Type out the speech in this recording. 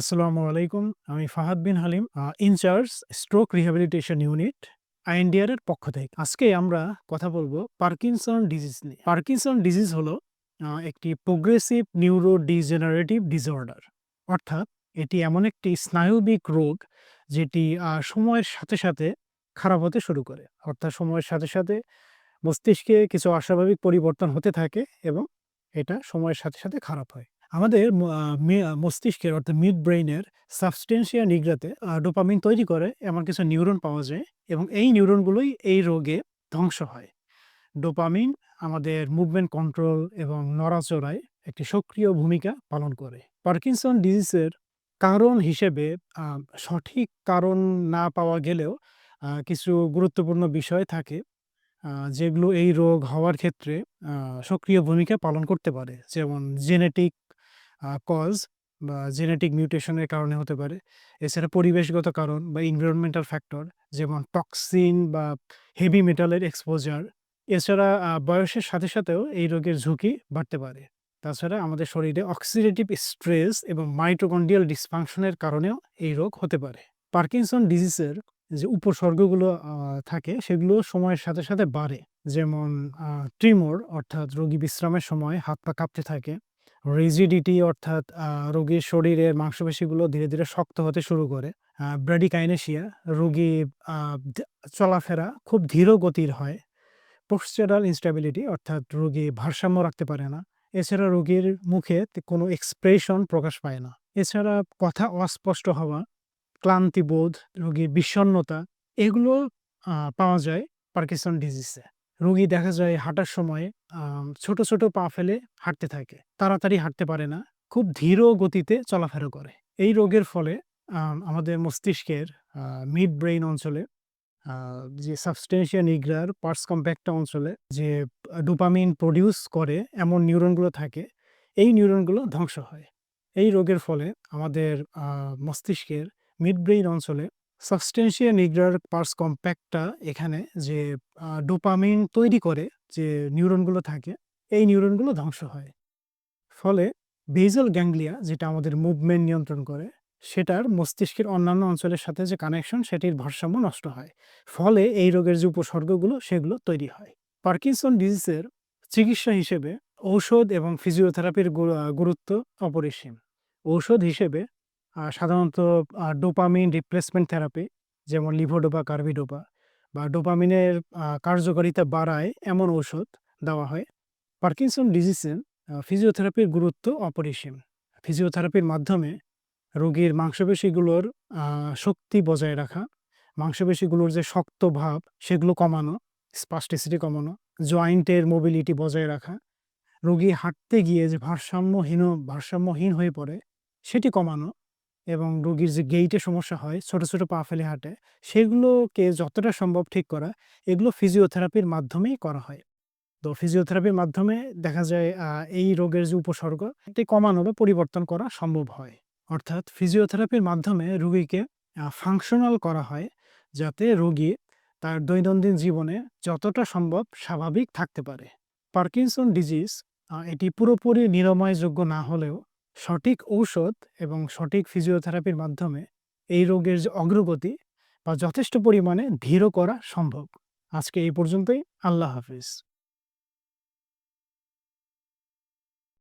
আসসালামু আলাইকুম। আমি Fahad Bin Halim incharge stroke rehabilitation unit INDR এর পক্ষ থেকে। আজকে আমরা কথা বলব পার্কিনসন ডিজিজ নিয়ে। পার্কিনসন ডিজিজ হলো একটি প্রোগ্রেসিভ নিউরো ডিজেনারেটিভ ডিসঅর্ডার। অর্থাৎ এটি এমন একটি স্নায়ুবিক রোগ যেটি সময়ের সাথে, সাথে খারাপ হতে শুরু করে। অর্থাৎ সময়ের সাথে, সাথে মস্তিষ্কে কিছু অস্বাভাবিক পরিবর্তন হতে থাকে এবং এটা সময়ের সাথে, সাথে খারাপ হয়। আমাদের মস্তিষ্কের অর্থাৎ মিড ব্রেইনের সাবস্টেনশিয়া নিগ্রাতে ডোপামিন তৈরি করে, এমন কিছু নিউরন পাওয়া যায় এবং এই নিউরনগুলোই এই রোগে ধ্বংস হয়। ডোপামিন আমাদের মুভমেন্ট কন্ট্রোল এবং নড়াচড়ায় একটি সক্রিয় ভূমিকা পালন করে। পার্কিনসন ডিজিজের কারণ হিসেবে সঠিক কারণ না পাওয়া গেলেও কিছু গুরুত্বপূর্ণ বিষয় থাকে যেগুলো এই রোগ হওয়ার ক্ষেত্রে সক্রিয় ভূমিকা পালন করতে পারে। যেমন জেনেটিক কজ বা জেনেটিক মিউটেশনের কারণে হতে পারে। এছাড়া পরিবেশগত কারণ বা এনভায়রনমেন্টাল ফ্যাক্টর যেমন টক্সিন বা হেভি মেটালের এক্সপোজার। এছাড়া বয়সের সাথে, সাথেও এই রোগের ঝুঁকি বাড়তে পারে। তাছাড়া আমাদের শরীরে অক্সিডেটিভ স্ট্রেস এবং মাইটোকন্ড্রিয়াল ডিসফাংশনের কারণেও এই রোগ হতে পারে। পার্কিনসন ডিজিজের যে উপসর্গগুলো থাকে সেগুলো সময়ের সাথে, সাথে বাড়ে। যেমন ট্রিমোর অর্থাৎ রোগী বিশ্রামের সময় হাত-পা কাঁপতে থাকে। রিজিডিটি অর্থাৎ রোগীর শরীরের মাংসপেশিগুলো ধীরে, ধীরে শক্ত হতে শুরু করে। আ ব্র্যাডিকাইনেসিয়া রোগী চলাফেরা খুব ধীর গতির হয়। পোস্টেরাল ইনস্ট্যাবিলিটি অর্থাৎ রোগী ভারসাম্য রাখতে পারে না। এছাড়া রোগীর মুখে কোনো এক্সপ্রেশন প্রকাশ পায় না। এছাড়া কথা অস্পষ্ট হওয়া, ক্লান্তিবোধ, রোগীর বিষণ্ণতা এগুলো পাওয়া যায় পার্কিনসন ডিজিজে। রোগী দেখা যায় হাঁটার সময় ছোট, ছোট পা ফেলে হাঁটতে থাকে। তাড়াতাড়ি হাঁটতে পারে না। খুব ধীর গতিতে চলাফেরা করে। এই রোগের ফলে আমাদের মস্তিষ্কের মিড ব্রেইন অঞ্চলে যে সাবস্টেনশিয়া নিগ্রার পার্স কম্প্যাক্টা অঞ্চলে যে ডোপামিন প্রডিউস করে এমন নিউরনগুলো থাকে, এই নিউরনগুলো ধ্বংস হয়। এই রোগের ফলে আমাদের মস্তিষ্কের মিড ব্রেইন অঞ্চলে সাবস্টেনশিয়া নিগ্রার পার্স কম্প্যাক্টটা এখানে যে ডোপামিন তৈরি করে যে নিউরনগুলো থাকে, এই নিউরনগুলো ধ্বংস হয়। ফলে বেসাল গ্যাংলিয়া যেটা আমাদের মুভমেন্ট নিয়ন্ত্রণ করে, সেটার মস্তিষ্কের অন্যান্য অঞ্চলের সাথে যে কানেকশন সেটির ভারসাম্য নষ্ট হয়। ফলে এই রোগের যে উপসর্গগুলো সেগুলো তৈরি হয়। পার্কিনসন ডিজিজের চিকিৎসা হিসেবে ঔষধ এবং ফিজিওথেরাপির গুরুত্ব অপরিসীম। ঔষধ হিসেবে সাধারণত ডোপামিন রিপ্লেসমেন্ট থেরাপি যেমন লিভোডোপা, কার্বিডোপা বা ডোপামিনের কার্যকারিতা বাড়ায় এমন ঔষধ দেওয়া হয়। পার্কিনসন ডিজিজে আ ফিজিওথেরাপির গুরুত্ব অপরিসীম। ফিজিওথেরাপির মাধ্যমে রোগীর মাংসপেশিগুলোর শক্তি বজায় রাখা, মাংসপেশিগুলোর যে শক্ত ভাব সেগুলো কমানো, স্পাস্টিসিটি কমানো, জয়েন্টের মোবিলিটি বজায় রাখা, রোগী হাঁটতে গিয়ে যে ভারসাম্যহীন ভারসাম্যহীন হয়ে পড়ে সেটি কমানো এবং রোগীর যে গেইটে সমস্যা হয়, ছোট, ছোট পা ফেলে হাঁটে, সেগুলোকে যতটা সম্ভব ঠিক করা, এগুলো ফিজিওথেরাপির মাধ্যমেই করা হয়। তো ফিজিওথেরাপির মাধ্যমে দেখা যায় এই রোগের যে উপসর্গ এটি কমানো বা পরিবর্তন করা সম্ভব হয়। অর্থাৎ ফিজিওথেরাপির মাধ্যমে রোগীকে ফাংশনাল করা হয় যাতে রোগী তার দৈনন্দিন জীবনে যতটা সম্ভব স্বাভাবিক থাকতে পারে। পার্কিনসন ডিজিজ এটি পুরোপুরি নিরাময়যোগ্য না হলেও সঠিক ঔষধ এবং সঠিক ফিজিওথেরাপির মাধ্যমে এই রোগের যে অগ্রগতি বা যথেষ্ট পরিমাণে ধীর করা সম্ভব। আজকে এই পর্যন্তই। আল্লাহ হাফেজ।